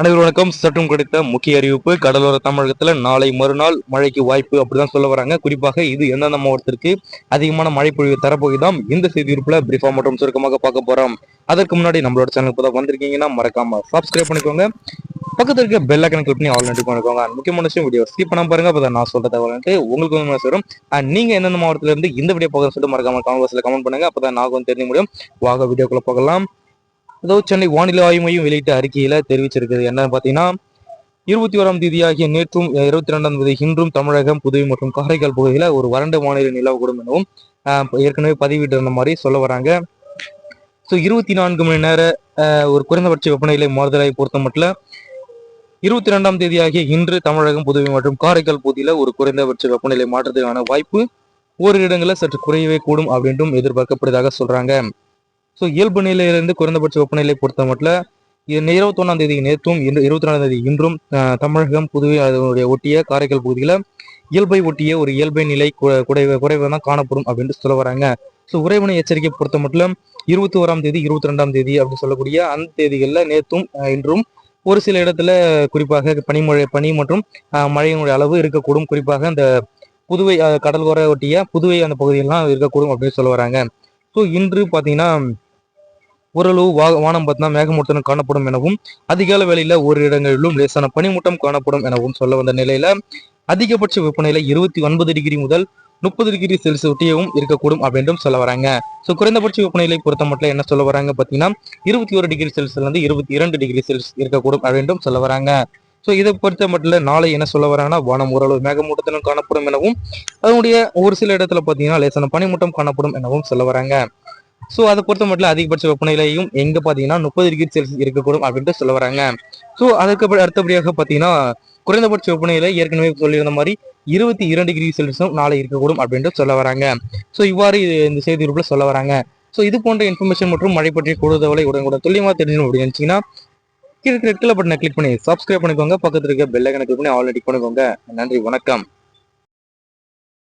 அனைவரும் வணக்கம். சற்றும் கிடைத்த முக்கிய அறிவிப்பு கடலோர தமிழகத்துல நாளை மறுநாள் மழைக்கு வாய்ப்பு அப்படிதான் சொல்ல வராங்க. குறிப்பாக இது எந்தெந்த மாவட்டத்திற்கு அதிகமான மழை பொழிவு தரப்போகுதாம் இந்த செய்தி உறுப்புல பிரீஃபா மற்றும் சுருக்கமாக பார்க்க போறோம். அதற்கு முன்னாடி நம்மளோட சேனல் இப்போ வந்திருக்கீங்கன்னா மறக்காம சப்ஸ்கிரைப் பண்ணிக்கோங்க. பக்கத்தில் இருக்க பெல் ஐக்கன் கிளிக் பண்ணி ஆல் நோட்டி பண்ணிக்கோங்க முக்கியமான விஷயம் வீடியோ ஸ்கிப் பண்ணாம பாருங்க. அப்போ நான் சொல்ற தகவல் உங்களுக்கு வந்து வரும் அண்ட் நீங்க எந்தெந்த மாவட்டத்துல இருந்து இந்த வீடியோ பார்க்க சொல்லிட்டு மறக்காம கமெண்ட் பாக்ஸ்ல கமெண்ட் பண்ணுங்க. அப்பதான் நான் வந்து தெரிஞ்சு முடியும். வாக வீடியோக்குள்ள பார்க்கலாம் ஏதோ சென்னை வானிலை ஆய்வு மையம் வெளியிட்ட அறிக்கையில தெரிவிச்சிருக்குது. என்னன்னு பாத்தீங்கன்னா இருபத்தி ஓராம் தேதி ஆகிய நேற்றும் இருபத்தி ரெண்டாம் தேதி இன்றும் தமிழகம் புதுவை மற்றும் காரைக்கால் பகுதியில் ஒரு வறண்ட வானிலை நிலவக்கூடும் எனவும் ஏற்கனவே பதிவிட்டு இருந்த மாதிரி சொல்ல வராங்க. ஸோ இருபத்தி நான்கு மணி நேர ஒரு குறைந்தபட்ச வெப்பநிலை மாறுதலை பொறுத்த மட்டும் இருபத்தி ரெண்டாம் தேதி ஆகிய இன்று தமிழகம் புதுவை மற்றும் காரைக்கால் பகுதியில் ஒரு குறைந்தபட்ச வெப்பநிலை மாற்றத்துக்கான வாய்ப்பு ஓரிரு இடங்களில் சற்று குறையவே கூடும் அப்படின்ட்டும் எதிர்பார்க்கப்படுவதாக சொல்றாங்க. ஸோ இயல்பு நிலையிலிருந்து குறைந்தபட்ச வெப்பநிலை பொறுத்த மட்டும் இருபத்தொன்னாம் தேதி நேற்றும் இருபத்தி நாலாம் தேதி இன்றும் தமிழகம் புதுவை அதனுடைய ஒட்டிய காரைக்கால் பகுதியில் இயல்பை ஒட்டிய ஒரு இயல்பை நிலை குறைவு குறைவு தான் காணப்படும் அப்படின்ட்டு சொல்ல வராங்க. ஸோ உறைவனை எச்சரிக்கை பொறுத்த மட்டும் இருபத்தி ஓராம் தேதி இருபத்தி ரெண்டாம் தேதி அப்படின்னு சொல்லக்கூடிய அந்த தேதிகளில் நேற்றும் இன்றும் ஒரு சில இடத்துல குறிப்பாக பனிமழை பனி மற்றும் மழையினுடைய அளவு இருக்கக்கூடும். குறிப்பாக அந்த புதுவை கடல்கோரை ஒட்டிய புதுவை அந்த பகுதியெல்லாம் இருக்கக்கூடும் அப்படின்னு சொல்ல வராங்க. ஸோ இன்று பார்த்தீங்கன்னா ஓரளவு வானம் பார்த்தா மேகமூட்டம் காணப்படும் எனவும் அதிகால வேளையில ஒரு இடங்களிலும் லேசான பனிமூட்டம் காணப்படும் எனவும் சொல்ல வந்த நிலையில அதிகபட்ச வெப்பநிலை இருபத்தி ஒன்பது டிகிரி முதல் முப்பது டிகிரி செல்சியஸ் ஒட்டியவும் இருக்கக்கூடும் அப்படின்றும் சொல்ல வராங்க. ஸோ குறைந்தபட்ச வெப்பநிலை பொறுத்த மட்டும் என்ன சொல்ல வராங்க பார்த்தீங்கன்னா இருபத்தி ஒரு டிகிரி செல்சியஸ்ல இருந்து இருபத்தி இரண்டு டிகிரி செல்சியஸ் இருக்கக்கூடும் அப்படின்றும் சொல்ல வராங்க. ஸோ இதை பொறுத்த மட்டும் நாளை என்ன சொல்ல வராங்கன்னா வானம் ஓரளவு மேகமூட்டத்திலும் காணப்படும் எனவும் அதனுடைய ஒரு சில இடத்துல பார்த்தீங்கன்னா லேசான பனிமூட்டம் காணப்படும் எனவும் சொல்ல வராங்க. ஸோ அதை பொறுத்த மட்டும் அதிகபட்ச வெப்பநிலையும் எங்க பாத்தீங்கன்னா முப்பது டிகிரி செல்சியஸ் இருக்கக்கூடும் அப்படின்ட்டு சொல்ல வராங்க. ஸோ அதுக்கு அடுத்தபடியாக பாத்தீங்கன்னா குறைந்தபட்ச வெப்பநிலை ஏற்கனவே சொல்லியிருந்த மாதிரி இருபத்தி இரண்டு டிகிரி செல்சியஸும் நாளை இருக்கக்கூடும் அப்படின்ட்டு சொல்ல வராங்க. ஸோ இவ்வாறு இந்த செய்தி ரூபில் சொல்ல வராங்க. ஸோ இது போன்ற இன்ஃபர்மேஷன் மற்றும் மழை பற்றிய கூடுதலை உடனுக்குடன் துல்லியமாக தெரிஞ்சுக்கணும் அப்படின்னு நினச்சிங்கன்னா கீழே ரெட் கலர் பட்டனை கிளிக் பண்ணி சப்ஸ்கிரைப் பண்ணிக்கோங்க. பக்கத்தில் இருக்க பெல் ஐக்கனை கிளிக் பண்ணி ஆல்ரெடி பண்ணிக்கோங்க. நன்றி வணக்கம்.